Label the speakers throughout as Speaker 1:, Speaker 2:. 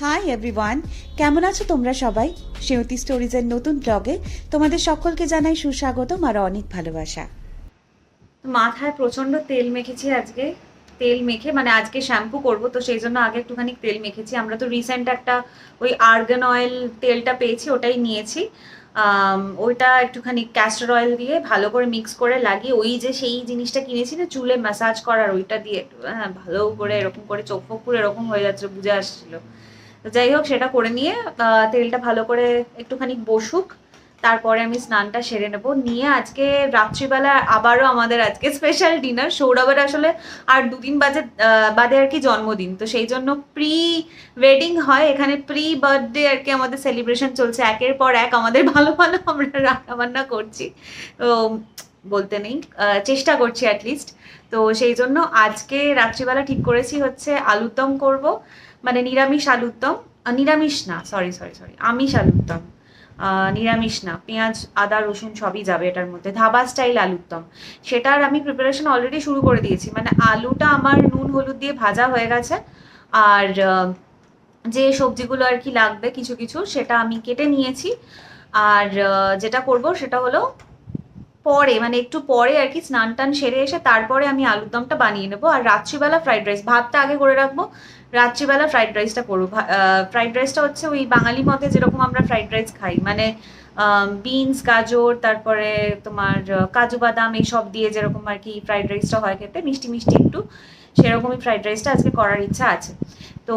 Speaker 1: Hi everyone কেমন আছো তোমরা সবাই? সেউতি স্টোরিজের নতুন ব্লগে তোমাদের সকলকে জানাই সুস্বাগতম আর অনেক ভালোবাসা।
Speaker 2: মাথায় প্রচণ্ড তেল মেখেছি আজকে। তেল মেখে মানে আজকে শ্যাম্পু করব, তো সেই জন্য আগে একটুখানি তেল মেখেছি। আমরা তো রিসেন্ট একটা ওই আর্গান অয়েল তেলটা পেয়েছি, ওটাই নিয়েছি। ওইটা একটুখানি ক্যাস্টার অয়েল দিয়ে ভালো করে মিক্স করে লাগিয়ে, ওই যে সেই জিনিসটা কিনেছি না, চুলে ম্যাসাজ করার ওইটা দিয়ে হ্যাঁ ভালো করে এরকম করে চোখ ফোক এরকম হয়ে যাচ্ছে বুঝে আসছিল। তো যাই হোক, সেটা করে নিয়ে তেলটা ভালো করে একটুখানি বসুক, তারপরে আমি স্নানটা সেরে নেব। নিয়ে আজকে রাত্রিবেলা আবারও আমাদের আজকে স্পেশাল ডিনার সৌরভের আসলে আর দুদিন বাজে বাদে আর কি জন্মদিন। তো সেই জন্য প্রি ওয়েডিং হয়, এখানে প্রি বার্থডে আর কি আমাদের সেলিব্রেশন চলছে। একের পর এক আমাদের ভালো ভালো আমরা রান্না বান্না করছি। তো বলতে নেই চেষ্টা করছি অ্যাটলিস্ট তো সেই জন্য আজকে রাত্রিবেলা ঠিক করেছি হচ্ছে আলুর দম করব। মানে নিরামিষ আলুর দম নিরামিষ না সরি সরি সরি আমিষ আলুর দম নিরামিষ না, পেঁয়াজ, আদা, রসুন সবই যাবে এটার মধ্যে, ধাবা স্টাইল আলুর দম সেটার আমি প্রিপারেশন অলরেডি শুরু করে দিয়েছি। মানে আলুটা আমার নুন, হলুদ দিয়ে ভাজা হয়ে গেছে। আর যে সবজিগুলো আর কি লাগবে কিছু কিছু, সেটা আমি কেটে নিয়েছি। আর যেটা করব সেটা হলো পরে মানে একটু পরে আর কি স্নান টান সেরে এসে তারপরে আমি আলুর দমটা বানিয়ে নেব। আর রাত্রিবেলা ফ্রাইড রাইস ভাতটা আগে করে রাখব। রাত্রিবেলা ফ্রাইড রাইসটা করব। ফ্রাইড রাইসটা হচ্ছে ওই বাঙালি মতে যেরকম আমরা ফ্রাইড রাইস খাই। মানে বিনস গাজর, তারপরে তোমার কাজু বাদাম এইসব দিয়ে যেরকম আর কি ফ্রাইড রাইসটা হয় খেতে, মিষ্টি মিষ্টি একটু, সেরকমই ফ্রাইড রাইসটা আজকে করার ইচ্ছা আছে। তো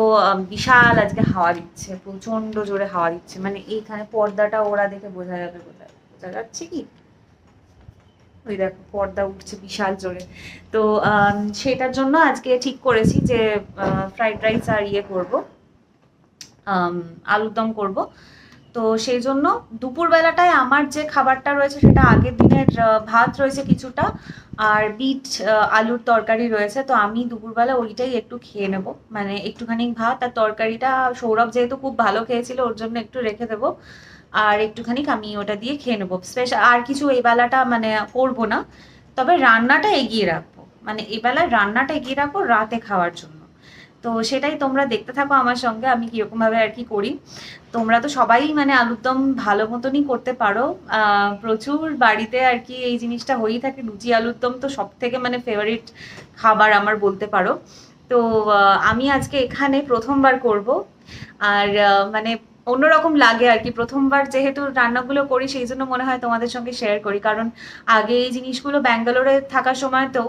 Speaker 2: বিশাল আজকে হাওয়া দিচ্ছে প্রচণ্ড জোরে হাওয়া দিচ্ছে। মানে এইখানে পর্দাটা ওরা দেখে বোঝা যাবে বোঝা বোঝা যাচ্ছে কি? ওই দেখো, পর্দা উঠছে বিশাল জোরে। তো সেটার জন্য আজকে ঠিক করেছি যে ফ্রাইড রাইস আর ইয়ে করব। আলুর দম করব। তো সেই জন্য দুপুরবেলাটায় আমার যে খাবারটা রয়েছে সেটা আগের দিনের ভাত রয়েছে কিছুটা, আর বিট আলুর তরকারি রয়েছে। তো আমি দুপুরবেলা ওইটাই একটু খেয়ে নেব। মানে একটুখানি ভাত আর তরকারিটা সৌরভ যেহেতু খুব ভালো খেয়েছিল, ওর জন্য একটু রেখে দেবো। আর একটুখানি আমি ওটা দিয়ে খেয়ে নেব। স্পেশাল আর কিছু এই বেলাটা মানে করব না। তবে রান্নাটা এগিয়ে রাখব। মানে এই বেলায় রান্নাটা এগিয়ে রাখব রাতে খাওয়ার জন্য। তো সেটাই তোমরা দেখতে থাকো আমার সঙ্গে, আমি কীরকম ভাবে আর কি করি। তোমরা তো সবাই মানে আলুর দম ভালো মতনই করতে পারো। প্রচুর বাড়িতে আর কি এই জিনিসটা হয়েই থাকে। লুচি আলুর দম তো সব থেকে মানে ফেভারিট খাবার আমার বলতে পারো। তো আমি আজকে এখানে প্রথমবার করব। আর মানে অন্যরকম লাগে আর কি। প্রথমবার যেহেতু রান্নাগুলো করি, সেই জন্য মনে হয় তোমাদের সঙ্গে শেয়ার করি। কারণ আগে এই জিনিসগুলো ব্যাঙ্গালোরে থাকার সময় তো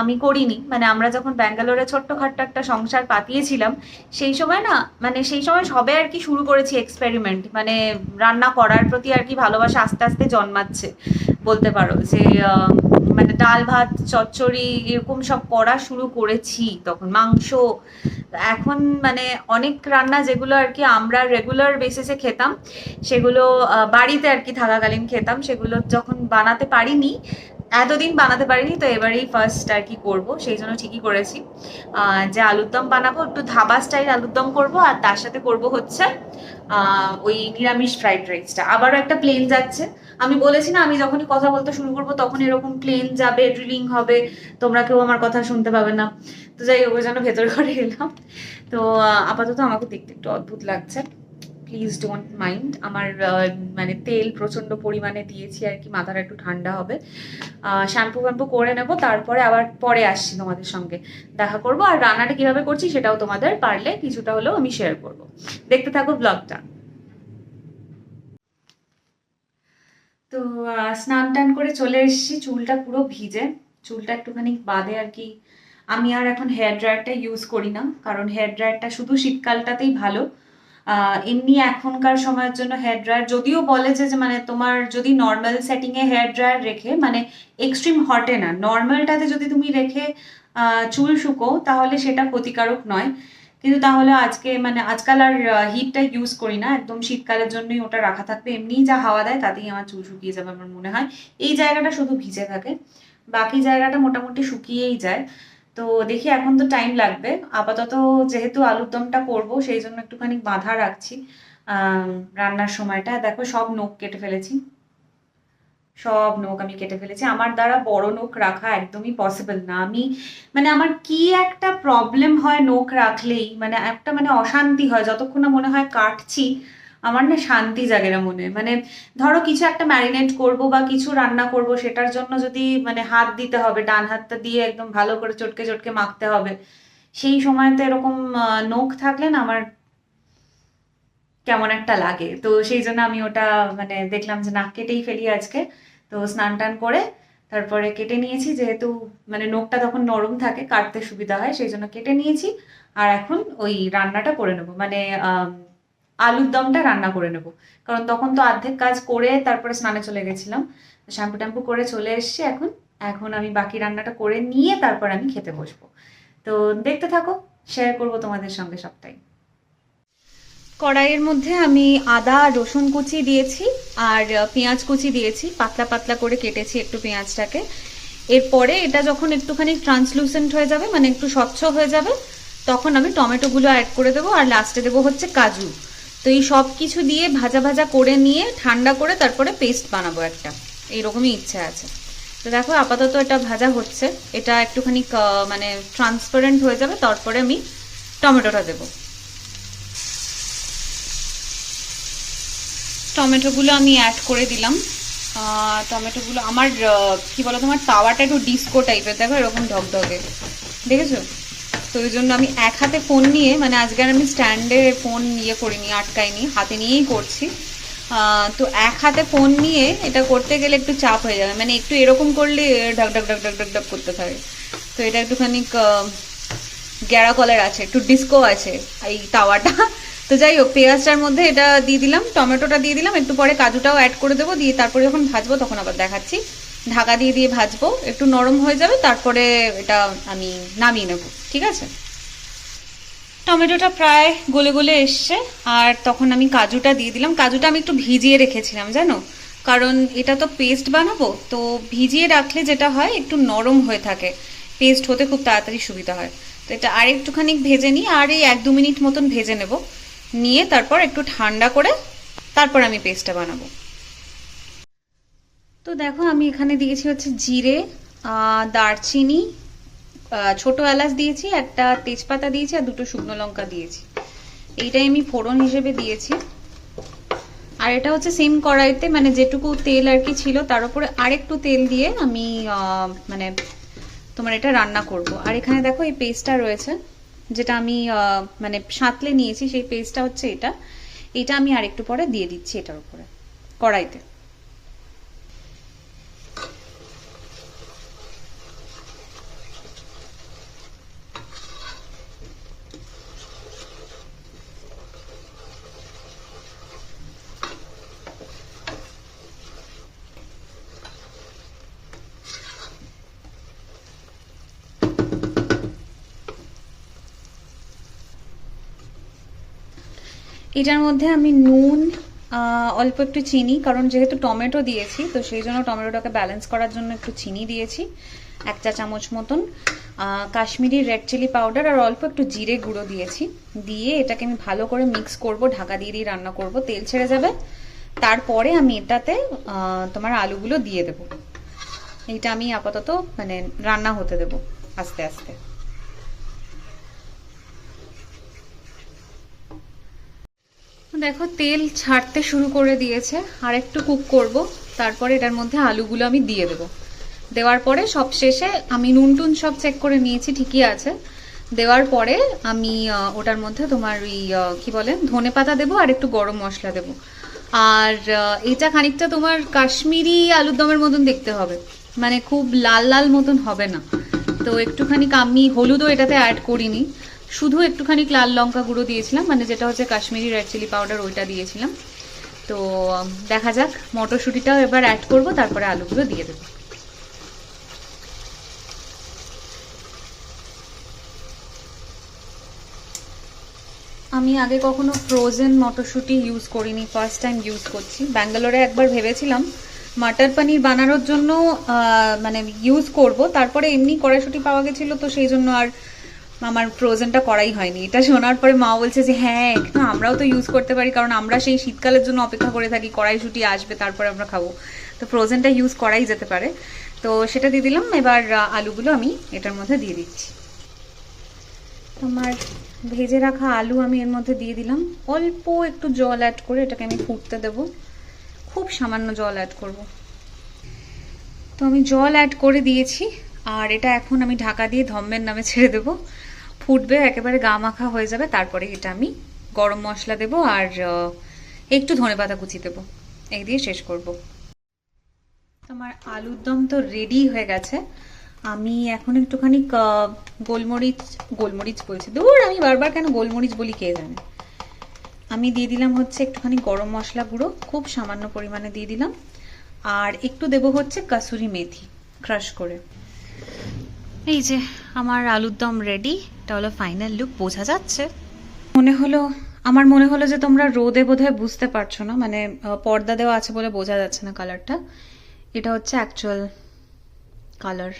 Speaker 2: আমি করিনি। মানে আমরা যখন ব্যাঙ্গালোরে ছোট্টখাট্ট একটা সংসার পাতিয়েছিলাম, সেই সময় না মানে সেই সময় সবে আর কি শুরু করেছি এক্সপেরিমেন্ট মানে রান্না করার প্রতি আর কি ভালোবাসা আস্তে আস্তে জন্মাচ্ছে, বলতে পারো। যে মানে ডাল ভাত, চচ্চড়ি, এরকম সব করা শুরু করেছি তখন। মাংস, এখন মানে অনেক রান্না যেগুলো আর কি আমরা রেগুলার বেসিসে খেতাম, সেগুলো বাড়িতে আর কি থাকাকালীন খেতাম, সেগুলো যখন বানাতে পারিনি, এতদিন বানাতে পারিনি, তো এবারেই ফার্স্ট আর কি করব, সেই জন্য ঠিকই করেছি। যে আলুর দম বানাবো, একটু ধাবা স্টাইল আলুর দম করব, আর তার সাথে করব হচ্ছে ওই নিরামিষ ফ্রাইড রাইসটা আবারও একটা প্লেন যাচ্ছে। আমি বলেছি না, আমি যখনই কথা বলতে শুরু করব তখন এরকম প্লেন যাবে ড্রিলিং হবে, তোমরা কেউ আমার কথা শুনতে পাবে না। তো যাই ওই জন্য ভেতর ঘরে এলাম। তো আপাতত আমাকে দেখতে একটু অদ্ভুত লাগছে। প্লিজ ডোন্ট মাইন্ড আমার মানে তেল প্রচণ্ড পরিমাণে দিয়েছি আর কি, মাথাটা একটু ঠান্ডা হবে। শ্যাম্পু ফ্যাম্পু করে নেব, তারপরে আবার পরে আসছি তোমাদের সঙ্গে। দেখা করব। আর রান্নাটা কীভাবে করছি সেটাও তোমাদের পারলে কিছুটা হলেও আমি শেয়ার করব। দেখতে থাকো ব্লগটা তো স্নান টান করে চলে এসেছি, চুলটা পুরো ভিজে। চুলটা একটুখানি বাদে আর কি। আমি আর এখন হেয়ার ড্রায়ারটা ইউজ করি না, কারণ হেয়ার ড্রায়ারটা শুধু শীতকালটাতেই ভালো। এমনি এখনকার সময়ের জন্য হেয়ার ড্রায়ার যদিও বলে যে মানে তোমার যদি নর্মাল সেটিংয়ে হেয়ার ড্রায়ার রেখে মানে এক্সট্রিম হটে না নর্মালটাতে যদি তুমি রেখে চুল শুকো, তাহলে সেটা ক্ষতিকারক নয়। কিন্তু তাহলে আজকে মানে আজকাল আর হিটটা ইউজ করি না। একদম শীতকালের জন্যই ওটা রাখা থাকবে। এমনিই যা হাওয়া দেয় তাতেই আমার চুল শুকিয়ে যাবে আমার মনে হয়। এই জায়গাটা শুধু ভিজে থাকে। বাকি জায়গাটা মোটামুটি শুকিয়েই যায়। তো দেখি এখন তো টাইম লাগবে। আপাতত যেহেতু আলুর দমটা করব, সেই জন্য একটুখানি বাঁধা রাখছি রান্নার সময়টা। দেখো সব নখ কেটে ফেলেছি। সব নখ আমি কেটে ফেলেছি। আমার দ্বারা বড় নখ রাখা একদমই পসিবল না। আমি মানে আমার কি একটা প্রবলেম হয় নখ রাখলেই মানে একটা মানে অশান্তি হয়, যতক্ষণ না মনে হয় কাটছি, আমার না শান্তি জাগে না মনে। মানে ধরো কিছু একটা ম্যারিনেট করব বা কিছু রান্না করব, সেটার জন্য যদি মানে হাত দিতে হবে, ডান হাতটা দিয়ে একদম ভালো করে চটকে চটকে মাখতে হবে, সেই সময়তে এরকম নখ থাকলে না আমার কেমন একটা লাগে। তো সেই জন্য আমি ওটা মানে দেখলাম যে নাক কেটেই ফেলি আজকে। তো স্নান টান করে তারপরে কেটে নিয়েছি, যেহেতু মানে নখটা তখন নরম থাকে, কাটতে সুবিধা হয়, সেই জন্য কেটে নিয়েছি। আর এখন ওই রান্নাটা করে নেব। মানে আলুর দমটা রান্না করে নেব। কারণ তখন তো অর্ধেক কাজ করে তারপরে স্নানে চলে গেছিলাম। শ্যাম্পু ট্যাম্পু করে চলে এসেছি এখন। এখন আমি বাকি রান্নাটা করে নিয়ে তারপর আমি খেতে বসবো। তো দেখতে থাকো শেয়ার করব তোমাদের সঙ্গে সবটাই। কড়াইয়ের মধ্যে আমি আদা, রসুন কুচি দিয়েছি আর পেঁয়াজ কুচি দিয়েছি। পাতলা পাতলা করে কেটেছি একটু পেঁয়াজটাকে। এরপরে এটা যখন একটুখানি ট্রান্সলুসেন্ট হয়ে যাবে মানে একটু স্বচ্ছ হয়ে যাবে, তখন আমি টমেটোগুলো অ্যাড করে দেবো আর লাস্টে দেবো হচ্ছে কাজু। তো এই সব কিছু দিয়ে ভাজা ভাজা করে নিয়ে ঠান্ডা করে তারপরে পেস্ট বানাবো একটা। এইরকমই ইচ্ছা আছে। তো দেখো, আপাতত এটা ভাজা হচ্ছে। এটা একটুখানি মানে ট্রান্সপারেন্ট হয়ে যাবে। তারপরে আমি টমেটোটা দেবো। টমেটোগুলো আমি অ্যাড করে দিলাম। টমেটোগুলো আমার কি বলো তোমার, তাওয়াটা একটু ডিস্কো টাইপের দেখো এরকম ঢকঢকে দেখেছ? তো ওই জন্য আমি এক হাতে ফোন নিয়ে মানে আজকে আর আমি স্ট্যান্ডে ফোন ইয়ে করিনি, আটকাইনি, হাতে নিয়েই করছি। তো এক হাতে ফোন নিয়ে এটা করতে গেলে একটু চাপ হয়ে যাবে। মানে একটু এরকম করলে ঢক ঢক ঢক ঢক ঢক ঢক করতে থাকে। তো এটা একটুখানি গ্যাড়া কলার আছে, একটু ডিস্কো আছে, এই তাওয়াটা। তো যাই হোক, পেঁয়াজটার মধ্যে এটা দিয়ে দিলাম, টমেটোটা দিয়ে দিলাম, একটু পরে কাজুটাও অ্যাড করে দেবো, দিয়ে তারপরে যখন ভাজবো তখন আবার দেখাচ্ছি। ঢাকা দিয়ে দিয়ে ভাজবো, একটু নরম হয়ে যাবে, তারপরে এটা আমি নামিয়ে নেব, ঠিক আছে? টমেটোটা প্রায় গলে গলে এসছে, আর তখন আমি কাজুটা দিয়ে দিলাম। কাজুটা আমি একটু ভিজিয়ে রেখেছিলাম, জানো? কারণ এটা তো পেস্ট বানাবো, তো ভিজিয়ে রাখলে যেটা হয়, একটু নরম হয়ে থাকে। পেস্ট হতে খুব তাড়াতাড়ি সুবিধা হয়। তো এটা আর একটুখানি ভেজে নিই, আর এই এক দু মিনিট মতন ভেজে নেব। নিয়ে তারপর একটু ঠান্ডা করে তারপর আমি পেস্টটা বানাবো। তো দেখো আমি এখানে দিয়েছি হচ্ছে জিরে দারচিনি ছোট এলাচ দিয়েছি, একটা তেজপাতা দিয়েছি আর দুটো শুকনো লঙ্কা দিয়েছি। এইটাই আমি ফোড়ন হিসেবে দিয়েছি। আর এটা হচ্ছে সেম কড়াইতে মানে যেটুকু তেল আর কি ছিল তার উপরে আরেকটু তেল দিয়ে আমি মানে তোমার এটা রান্না করব। আর এখানে দেখো এই পেস্টটা রয়েছে। যেটা আমি মানে সাঁতলে নিয়েছি, সেই পেস্টটা হচ্ছে এটা। এটা আমি আর একটু পরে দিয়ে দিচ্ছি এটার উপরে, কড়াইতে। এটার মধ্যে আমি নুন অল্প একটু চিনি, কারণ যেহেতু টমেটো দিয়েছি, তো সেই জন্য টমেটোটাকে ব্যালেন্স করার জন্য একটু চিনি দিয়েছি, এক চা চামচ মতন। কাশ্মীরি রেড চিলি পাউডার আর অল্প একটু জিরে গুঁড়ো দিয়েছি। দিয়ে এটাকে আমি ভালো করে মিক্স করব, ঢাকা দিয়ে দিয়ে রান্না করব, তেল ছেড়ে যাবে। তারপরে আমি এটাতে তোমার আলুগুলো দিয়ে দেব। এইটা আমি আপাতত মানে রান্না হতে দেব, আস্তে আস্তে। দেখো, তেল ছাড়তে শুরু করে দিয়েছে। আর একটু কুক করব। তারপরে এটার মধ্যে আলুগুলো আমি দিয়ে দেবো। দেওয়ার পরে সব শেষে আমি নুন টুন সব চেক করে নিয়েছি, ঠিকই আছে। দেওয়ার পরে আমি ওটার মধ্যে তোমার ওই কি বলে, ধনে পাতা দেবো আর একটু গরম মশলা দেবো। আর এটা খানিকটা তোমার কাশ্মীরি আলুর দমের মতন দেখতে হবে। মানে খুব লাল লাল মতন হবে না। তো একটুখানি আমি হলুদও এটাতে অ্যাড করিনি। শুধু একটুখানি লাল লঙ্কা গুঁড়ো দিয়েছিলাম মানে যেটা হচ্ছে কাশ্মীরি রেড চিলি পাউডার ওইটা দিয়েছিলাম। তো দেখা যাক, মটরশুঁটিটাও এবার অ্যাড করব, তারপরে আলুগুলো দিয়ে দেবো। আমি আগে কখনো ফ্রোজেন মটরশুঁটি ইউজ করিনি ফার্স্ট টাইম ইউজ করছি। ব্যাঙ্গালোরে একবার ভেবেছিলাম, মাটার পানির বানানোর জন্য মানে ইউজ করব, তারপরে এমনি কড়াইশুঁটি পাওয়া গেছিল, তো সেই জন্য আর আমার ফ্রোজেনটা করাই হয়নি। এটা শোনার পরে মা বলছে যে হ্যাঁ না আমরাও তো ইউজ করতে পারি, কারণ আমরা সেই শীতকালের জন্য অপেক্ষা করে থাকি, কড়াইশুঁটি আসবে, তারপরে আমরা খাব। তো ফ্রোজেনটা ইউজ করাই যেতে পারে। তো সেটা দিয়ে দিলাম, এবার আলুগুলো আমি এটার মধ্যে দিয়ে দিচ্ছি। আমার ভেজে রাখা আলু আমি এর মধ্যে দিয়ে দিলাম। অল্প একটু জল অ্যাড করে এটাকে আমি ফুটতে দেব। খুব সামান্য জল অ্যাড করব। তো আমি জল অ্যাড করে দিয়েছি, আর এটা এখন আমি ঢাকা দিয়ে ধম্মের নামে ছেড়ে দেবো। ফুটবে, একেবারে গা মাখা হয়ে যাবে। তারপরে এটা আমি গরম মশলা দেবো আর একটু ধনেপাতা কুচি দেবো। এই দিয়ে শেষ করব। আমার আলুর দম তো রেডি হয়ে গেছে। আমি এখন একটুখানি গোলমরিচ গোলমরিচ বলছি। দূর, আমি বারবার কেন গোলমরিচ বলি কে জানে? আমি দিয়ে দিলাম হচ্ছে একটুখানি গরম মশলা গুঁড়ো, খুব সামান্য পরিমাণে দিয়ে দিলাম। আর একটু দেবো হচ্ছে কাসুরি মেথি ক্রাশ করে। এই যে আমার আলুর দম রেডি এটা হলো ফাইনাল লুক বোঝা যাচ্ছে। মনে হলো, আমার মনে হলো যে তোমরা রোদে বোধহয় বুঝতে পারছ না মানে পর্দা দেওয়া আছে বলে বোঝা যাচ্ছে না কালারটা এটা হচ্ছে অ্যাকচুয়াল কালার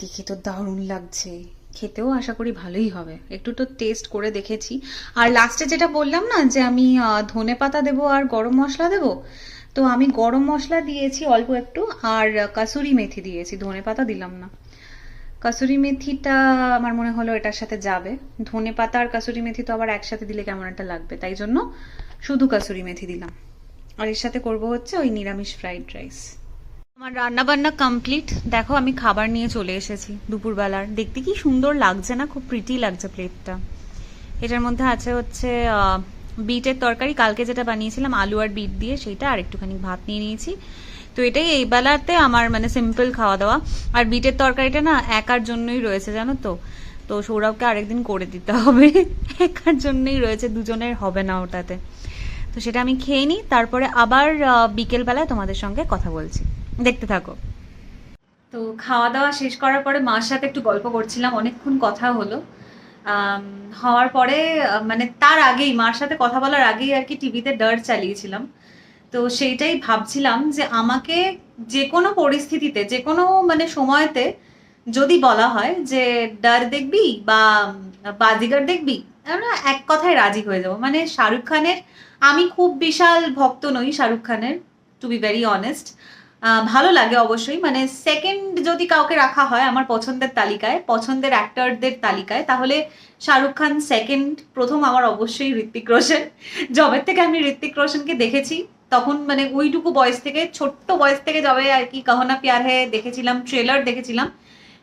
Speaker 2: দেখে তো দারুণ লাগছে। খেতেও আশা করি ভালোই হবে। একটু তো টেস্ট করে দেখেছি। আর লাস্টে যেটা বললাম না, যে আমি ধনে পাতা দেবো আর গরম মশলা দেবো? তো আমি গরম মশলা দিয়েছি অল্প একটু, আর কাসুরি মেথি দিয়েছি, ধনে পাতা দিলাম না। কাসুরি মেথিটা আমার মনে হলো এটার সাথে যাবে। ধনে পাতা আর কাসুরি মেথি তো আবার একসাথে দিলে কেমন একটা লাগবে, তাই জন্য শুধু কাসুরি মেথি দিলাম। আর এর সাথে করব হচ্ছে ওই নিরামিষ ফ্রাইড রাইস। আমার রান্না বান্না কমপ্লিট। দেখো, আমি খাবার নিয়ে চলে এসেছি দুপুরবেলার। দেখতে কি সুন্দর লাগছে না, খুব প্রিটি লাগছে প্লেটটা এটার মধ্যে আছে হচ্ছে বিটের তরকারি, কালকে যেটা বানিয়েছিলাম, আলু আর বিট দিয়ে সেইটা আর একটুখানি ভাত নিয়ে নিয়েছি। তো এটাই এই বেলাতে আমার মানে সিম্পল খাওয়া দাওয়া। আর বিটের তরকারিটা না একার জন্যই রয়েছে, জানো তো? তো সৌরভকে আরেকদিন করে দিতে হবে। একার জন্যই রয়েছে, দুজনের হবে না ওটাতে। তো সেটা আমি খেয়ে নিই, তারপরে আবার বিকেলবেলায় তোমাদের সঙ্গে কথা বলছি। দেখতে থাকো। তো খাওয়া দাওয়া শেষ করার পরে মার সাথে একটু গল্প করছিলাম, অনেকক্ষণ কথা হলো। হওয়ার পরে মানে তার আগেই, মার সাথে কথা বলার আগেই আর কি টিভিতে ডার চালিয়েছিলাম। তো সেইটাই ভাবছিলাম যে আমাকে যে কোনো পরিস্থিতিতে যে কোনো মানে সময়তে যদি বলা হয় যে ডার দেখবি বা বাজিগার দেখবি, আমরা এক কথায় রাজি হয়ে যাব। মানে শাহরুখ খানের, আমি খুব বিশাল ভক্ত নই শাহরুখ খানের টু বি ভেরি অনেস্ট ভালো লাগে অবশ্যই। মানে সেকেন্ড যদি কাউকে রাখা হয় আমার পছন্দের তালিকায়, পছন্দের অ্যাক্টরদের তালিকায়, তাহলে শাহরুখ খান সেকেন্ড প্রথম আমার অবশ্যই ঋত্বিক রোশন। জবের থেকে আমি ঋত্বিক রোশনকে দেখেছি, তখন মানে ওইটুকু বয়স থেকে, ছোট্ট বয়স থেকে যবে আর কি কাহনা প্যার হে দেখেছিলাম ট্রেলার দেখেছিলাম,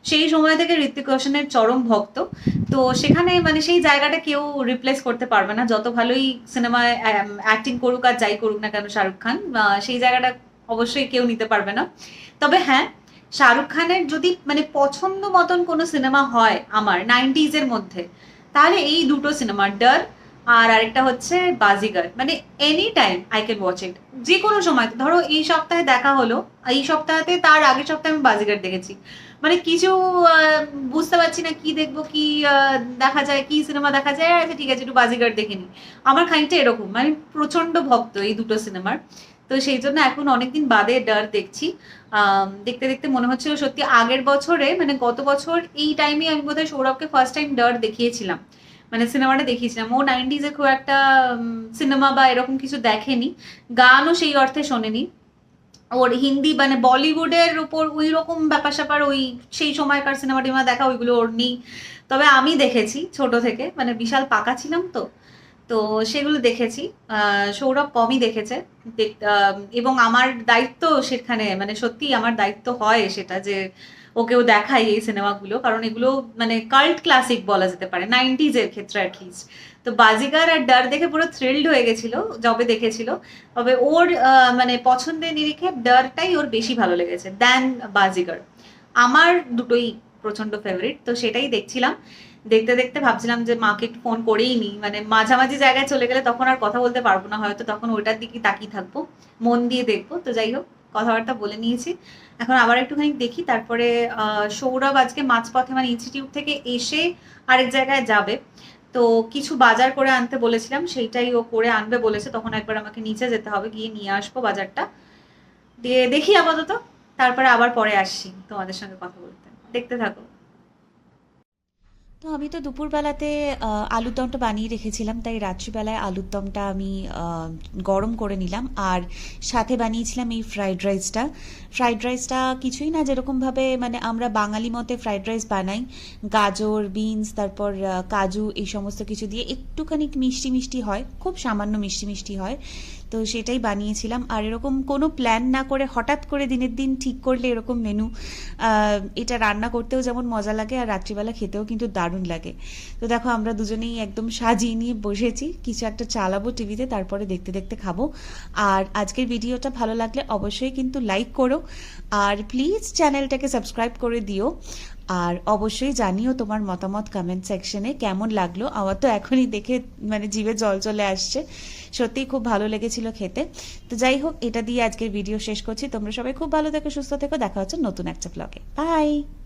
Speaker 2: সেই সময় থেকে ঋত্বিক রোশনের চরম ভক্ত। তো সেখানে মানে সেই জায়গাটা কেউ রিপ্লেস করতে পারবে না। যত ভালোই সিনেমায় অ্যাক্টিং করুক আর যাই করুক না কেন শাহরুখ খান সেই জায়গাটা অবশ্যই কেউ নিতে পারবে না। তবে হ্যাঁ শাহরুখ খানের যদি মানে পছন্দ মতন কোনো সিনেমা হয় আমার নাইনটিজের মধ্যে, তাহলে এই দুটো সিনেমা ডার আর আরেকটা হচ্ছে বাজিগার। মানে any time I can watch it যে কোনো সময়, ধরো এই সপ্তাহে দেখা হলো, এই সপ্তাহতে তার আগের সপ্তাহে আমি বাজিগার দেখেছি। মানে কিছু বুঝতে পারছি না কি দেখব, কি দেখা যায়, কি সিনেমা দেখা যায় আচ্ছা ঠিক আছে, একটু বাজিগার দেখে নি আমার খানিকটা এরকম মানে প্রচণ্ড ভক্ত এই দুটো সিনেমার। তো সেই জন্য এখন অনেকদিন বাদে ডার দেখছি। দেখতে দেখতে মনে হচ্ছিল সত্যি আগের বছরে মানে গত বছর এই টাইমে আমি বোধহয় সৌরভকে ফার্স্ট টাইম ডার দেখিয়েছিলাম। মানে সিনেমাটা দেখিয়েছিলাম। ও নাইনটিজে খুব একটা সিনেমা বা এরকম কিছু দেখেনি। গানও সেই অর্থে শোনেনি। ওর হিন্দি মানে বলিউডের উপর ওই রকম ব্যাপার স্যাপার ওই সেই সময়কার সিনেমা টিনেমা দেখা, ওইগুলো ওর নেই। তবে আমি দেখেছি ছোট থেকে মানে বিশাল পাকা ছিলাম তো। তো সেগুলো দেখেছি। সৌরভ কমই দেখেছে। এবং আমার দায়িত্ব সেখানে মানে সত্যি আমার দায়িত্ব হয় সেটা যে ওকেও দেখাই এই সিনেমাগুলো, কারণ এগুলো মানে কাল্ট ক্লাসিক বলা যেতে পারে নাইনটিজ এর ক্ষেত্রে অ্যাটলিস্ট তো বাজিগার আর ডার দেখে পুরো থ্রিল্ড হয়ে গেছিল যবে দেখেছিল। তবে ওর মানে পছন্দের নিরিখে ডারটাই ওর বেশি ভালো লেগেছে দেন বাজিগার। আমার দুটোই প্রচণ্ড ফেভারিট তো সেটাই দেখছিলাম। দেখতে দেখতে ভাবছিলাম যে মাকে একটু ফোন করেই নি মানে মাঝামাঝি জায়গায় চলে গেলে তখন আর কথা বলতে পারব না, হয়তো তখন ওটার দিকে তাকিয়ে থাকব, মন দিয়ে দেখব। তো যাই হোক, কথাবার্তা বলে নিয়েছি। এখন আবার একটুখানি দেখি, তারপরে সৌরভ আজকে মাঝপথে মানে ইনস্টিটিউট থেকে এসে আরেক জায়গায় যাবে। তো কিছু বাজার করে আনতে বলেছিলাম, সেইটাই ও করে আনবে বলেছে। তখন একবার আমাকে নিচে যেতে হবে, গিয়ে নিয়ে আসব বাজারটা। দিয়ে দেখি আপাতত, তারপরে আবার পরে আসছি তোমাদের সঙ্গে কথা বলতে। দেখতে থাকো।
Speaker 1: তো আমি তো দুপুরবেলাতে আলুর দমটা বানিয়ে রেখেছিলাম, তাই রাত্রিবেলায় আলুর দমটা আমি গরম করে নিলাম। আর সাথে বানিয়েছিলাম এই ফ্রাইড রাইসটা। ফ্রাইড রাইসটা কিছুই না, যেরকমভাবে মানে আমরা বাঙালি মতে ফ্রাইড রাইস বানাই। গাজর, বিনস, তারপর কাজু, এই সমস্ত কিছু দিয়ে একটুখানি মিষ্টি মিষ্টি হয়, খুব সামান্য মিষ্টি মিষ্টি হয়। তো সেটাই বানিয়েছিলাম। আর এরকম কোনো প্ল্যান না করে হঠাৎ করে দিনের দিন ঠিক করলে এরকম মেনু এটা রান্না করতেও যেমন মজা লাগে আর রাত্রিবেলা খেতেও কিন্তু দারুণ লাগে। তো দেখো আমরা দুজনেই একদম সাজিয়ে নিয়ে বসেছি। কিছু একটা চালাবো টিভিতে, তারপরে দেখতে দেখতে খাব। আর আজকের ভিডিওটা ভালো লাগলে অবশ্যই কিন্তু লাইক করো। আর প্লিজ চ্যানেলটাকে সাবস্ক্রাইব করে দিও। আর অবশ্যই জানিও তোমার মতামত কমেন্ট সেকশনে কেমন লাগল। আমার তো এখনই দেখে মানে জিভে জল চলে আসছে। সত্যিই খুব ভালো লেগেছিল খেতে। তো যাই হোক, এটা দিয়ে আজকের ভিডিও শেষ করছি। তোমরা সবাই খুব ভালো থেকো, সুস্থ থেকো। দেখা হচ্ছে নতুন একটা ব্লগে বাই